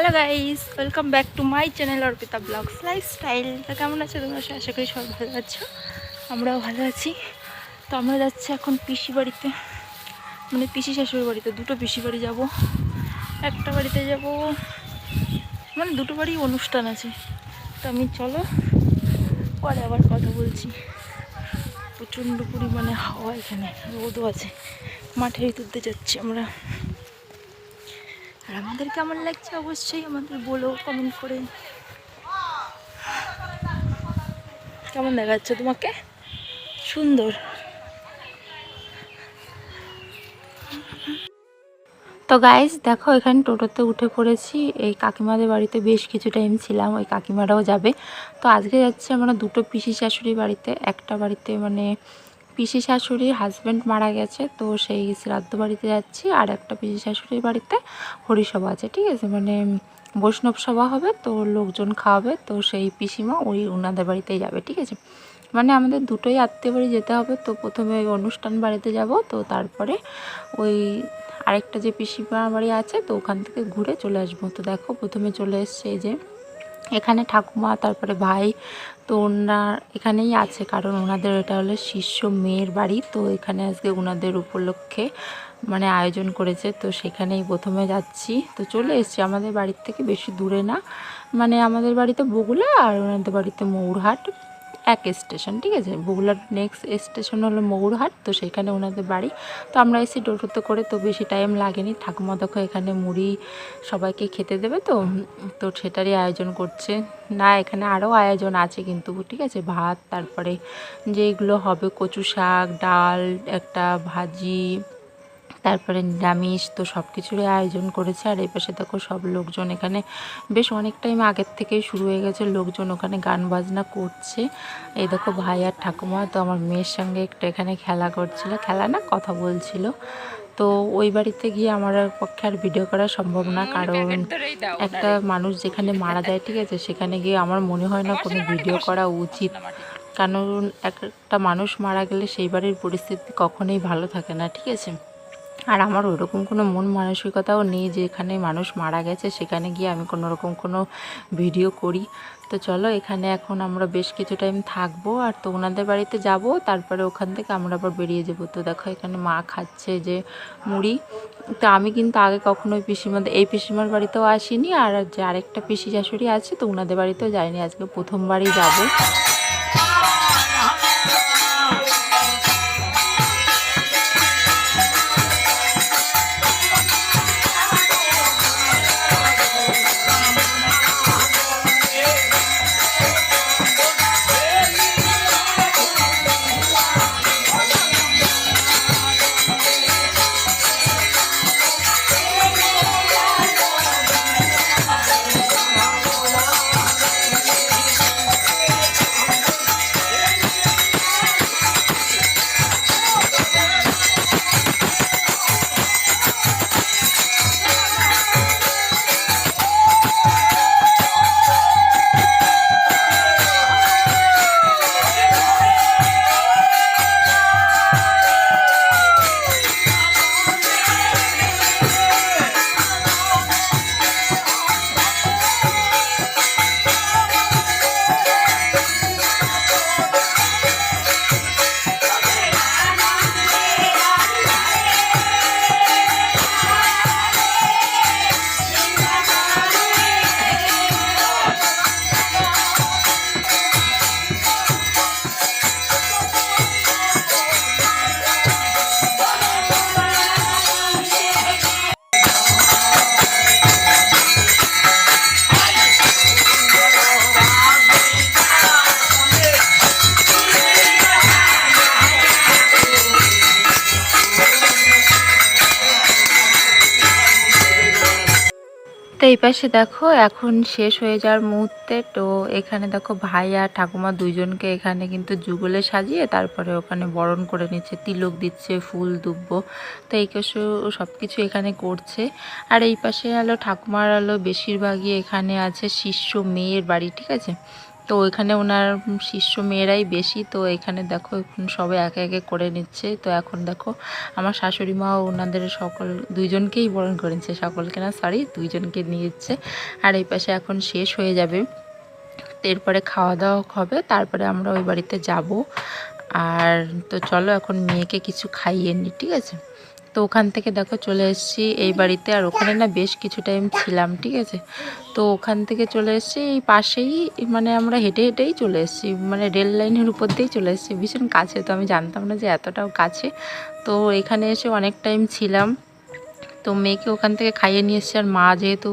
Hello guys welcome back to my channel Arpita blogs lifestyle তো কেমন আছো তোমরা? আশা করি সবাই ভালো আছো। আমরাও ভালো আছি। তো আমরা যাচ্ছি এখন পিসি বাড়িতে। মানে পিসি শাশুড়ি বাড়িতে। দুটো পিসি বাড়ি যাব। একটা বাড়িতে যাব। মানে দুটো বাড়ি অনুষ্ঠান আছে। তো আমি চলো, পরে আবার কথা বলছি। প্রচণ্ড পরিমাণে হাওয়া এখানে। রোদও আছে। মাঠের ভিতরতে যাচ্ছি আমরা। আর আমাদের কেমন লাগছে? অবশ্যই আমাদের বলো কমেন্ট করে। কেমন দেখাচ্ছে তোমাকে? সুন্দর। তো গাইজ দেখো, এখানে টোটোতে উঠে পড়েছি। এই কাকিমাদের বাড়িতে বেশ কিছু টাইম ছিলাম, ওই কাকিমারাও যাবে। তো আজকে যাচ্ছি আমরা দুটো পিসি শাশুড়ি বাড়িতে। একটা বাড়িতে মানে পিসি শাশুড়ির হাজব্যান্ড মারা গেছে, তো সেই শ্রাদ্ধ বাড়িতে যাচ্ছি আর একটা পিসি শাশুড়ির বাড়িতে হরিসভা আছে, ঠিক আছে? মানে বৈষ্ণব সভা হবে, তো লোকজন খাওয়াবে, তো সেই পিসিমা ওই ওনাদের বাড়িতেই যাবে, ঠিক আছে? মানে আমাদের দুটোই আত্মীয় বাড়ি যেতে হবে, তো প্রথমে ওই অনুষ্ঠান বাড়িতে যাব, তো তারপরে ওই আরেকটা যে পিসিমা বাড়ি আছে, তো ওখান থেকে ঘুরে চলে আসব। তো দেখো, প্রথমে চলে এসছে এই যে এখানে ঠাকুমা, তারপরে ভাই, তো ওনার এখানেই আছে, কারণ ওনাদের এটা হলো শিষ্য মেয়ের বাড়ি, তো এখানে আজকে ওনাদের উপলক্ষে মানে আয়োজন করেছে, তো সেখানেই প্রথমে যাচ্ছি। তো চলে এসছি, আমাদের বাড়ির থেকে বেশি দূরে না মানে আমাদের বাড়িতে বগুলা আর ওনাদের বাড়িতে মৌরহাট। এক স্টেশন, ঠিক আছে? বগুলার নেক্সট স্টেশন হলো মৌরহাট, তো সেখানে ওনাদের বাড়ি। তো আমরা এসে টোটোতে করে, তো বেশি টাইম লাগেনি। ঠাকুমা দেখো এখানে মুড়ি সবাইকে খেতে দেবে তো। তো সেটারই আয়োজন করছে। না, এখানে আরও আয়োজন আছে কিন্তু, ঠিক আছে? ভাত, তারপরে যেগুলো হবে কচু শাক, ডাল, একটা ভাজি তারপরে নিরামিষ তো সব কিছুরই আয়োজন করেছে আর এই পাশে দেখো সব লোকজন এখানে বেশ অনেক টাইম আগের থেকেই শুরু হয়ে গেছে লোকজন ওখানে গান বাজনা করছে। এই দেখো ভাই আর ঠাকুমা তো আমার মেয়ের সঙ্গে একটু এখানে খেলা করছিল খেলা না কথা বলছিল। তো ওই বাড়িতে গিয়ে আমার পক্ষে আর ভিডিও করা সম্ভব না কারণ একটা মানুষ যেখানে মারা যায় ঠিক আছে সেখানে গিয়ে আমার মনে হয় না কোনো ভিডিও করা উচিত। কারণ একটা মানুষ মারা গেলে সেই বাড়ির পরিস্থিতি কখনোই ভালো থাকে না ঠিক আছে। আর আমার ওরকম কোনো মন মানসিকতাও নেই যে এখানে মানুষ মারা গেছে, সেখানে গিয়ে আমি কোনো রকম কোনো ভিডিও করি। তো চলো, এখানে এখন আমরা বেশ কিছু টাইম থাকব আর তো ওনাদের বাড়িতে যাব, তারপরে ওখান থেকে আমরা আবার বেরিয়ে যাব। তো দেখো, এখানে মা খাচ্ছে যে মুড়ি। তো আমি কিন্তু আগে কখনো ওই পিসিমাদের এই পিসিমার বাড়িতেও আসিনি। আর যে আরেকটা পিসি শাশুড়ি আছে, তো ওনাদের বাড়িতেও যাইনি। আজকে প্রথমবারই যাব। এই পাশে দেখো, এখন শেষ হয়ে যাওয়ার মুহূর্তে, তো এখানে দেখো ভাই আর ঠাকুমা দুইজনকে এখানে কিন্তু যুগলে সাজিয়ে তারপরে ওখানে বরণ করে নিচ্ছে, তিলক দিচ্ছে, ফুল দুব্ব। তো এই কিছু সব কিছু এখানে করছে। আর এই পাশে আলো, ঠাকুমার আলো বেশিরভাগই এখানে আছে শিষ্য, মেয়ের বাড়ি, ঠিক আছে? তো ওইখানে ওনার শিষ্য মেয়েরাই বেশি, তো এখানে দেখো এখন সবাই একে একে করে নিচ্ছে। তো এখন দেখো আমার শাশুড়ি মা ওনাদের সকল, দুইজনকেই বরণ করেছে, সকলকে না সরি দুইজনকে নিয়েছে। আর এই পাশে এখন শেষ হয়ে যাবে। এরপরে খাওয়া দাওয়া হবে, তারপরে আমরা ওই বাড়িতে যাব। আর তো চলো এখন মেয়েকে কিছু খাইয়ে নিই ঠিক আছে? তো ওখান থেকে দেখো চলে এসেছি এই বাড়িতে, আর ওখানে না বেশ কিছু টাইম ছিলাম, ঠিক আছে? তো ওখান থেকে চলে এসেছি, এই পাশেই মানে আমরা হেঁটে হেঁটেই চলে এসেছি মানে রেল লাইনের উপর দিয়েই চলে এসেছি, ভীষণ কাছে, তো আমি জানতাম না যে এতটাও কাছে। তো এখানে এসে অনেক টাইম ছিলাম, তো মেয়েকে ওখান থেকে খাইয়ে নিয়ে এসছে, আর মা যেহেতু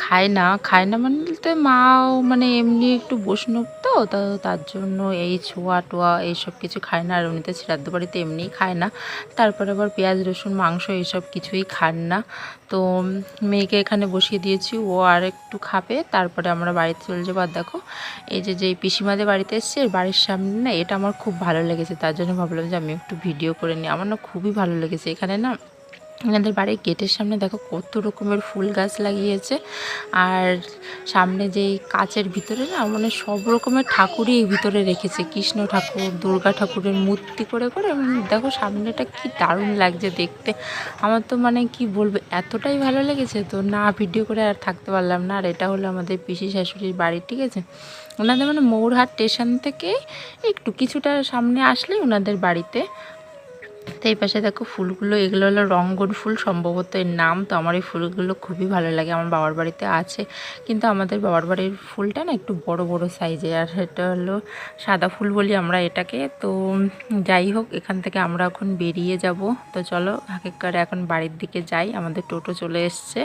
খায় না খায় না মানে মাও মানে এমনি একটু বৈষ্ণব তো তার জন্য এই ছোঁয়া টোয়া এইসব কিছু খায় না। আর এমনিতে শ্রাদ্ধ বাড়িতে এমনিই খায় না। তারপরে আবার পেঁয়াজ, রসুন, মাংস এইসব কিছুই খান না। তো মেয়েকে এখানে বসিয়ে দিয়েছি, ও আর একটু খাবে। তারপরে আমরা বাড়িতে চলে যাব। আর দেখো, এই যে যে পিসিমাদের বাড়িতে এসছে বাড়ির সামনে না, এটা আমার খুব ভালো লেগেছে। তার জন্য ভাবলাম যে আমি একটু ভিডিও করে নিই। আমার না খুবই ভালো লেগেছে। এখানে না এনাদের বাড়ির গেটের সামনে দেখো কত রকমের ফুল গাছ লাগিয়েছে। আর সামনে যেই কাচের ভিতরে না মানে সব রকমের ঠাকুরই এই ভিতরে রেখেছে। কৃষ্ণ ঠাকুর, দুর্গা ঠাকুরের মূর্তি করে করে দেখো সামনেটা কি দারুণ লাগছে দেখতে। আমার তো মানে কি বলব, এতটাই ভালো লেগেছে তো না ভিডিও করে আর থাকতে পারলাম না। আর এটা হলো আমাদের পিসি শাশুড়ির বাড়ি, ঠিক আছে? ওনাদের মানে মৌরহাট স্টেশন থেকে একটু কিছুটা সামনে আসলেই ওনাদের বাড়িতে তো এই পাশে দেখো ফুলগুলো, এগুলো হলো রঙ্গন ফুল। সম্ভবত এর নাম তো আমার এই ফুলগুলো খুবই ভালো লাগে। আমার বাবার বাড়িতে আছে। কিন্তু আমাদের বাবার বাড়ির ফুলটা না একটু বড় বড় সাইজের আর এটা হলো সাদা ফুল বলি আমরা এটাকে। তো যাই হোক, এখান থেকে আমরা এখন বেরিয়ে যাব। তো চলো হাকিকার এখন বাড়ির দিকে যাই। আমাদের টোটো চলে এসছে।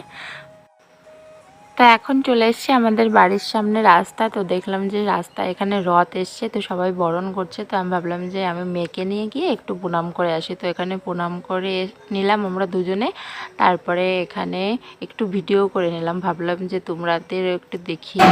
তো এখন চলে এসেছি আমাদের বাড়ির সামনে রাস্তা। তো দেখলাম যে রাস্তা এখানে রথ এসছে, তো সবাই বরণ করছে। তো আমি ভাবলাম যে আমি মেয়েকে নিয়ে গিয়ে একটু প্রণাম করে আসি। তো এখানে প্রণাম করে নিলাম আমরা দুজনে। তারপরে এখানে একটু ভিডিও করে নিলাম। ভাবলাম যে তোমরাদের একটু দেখিয়ে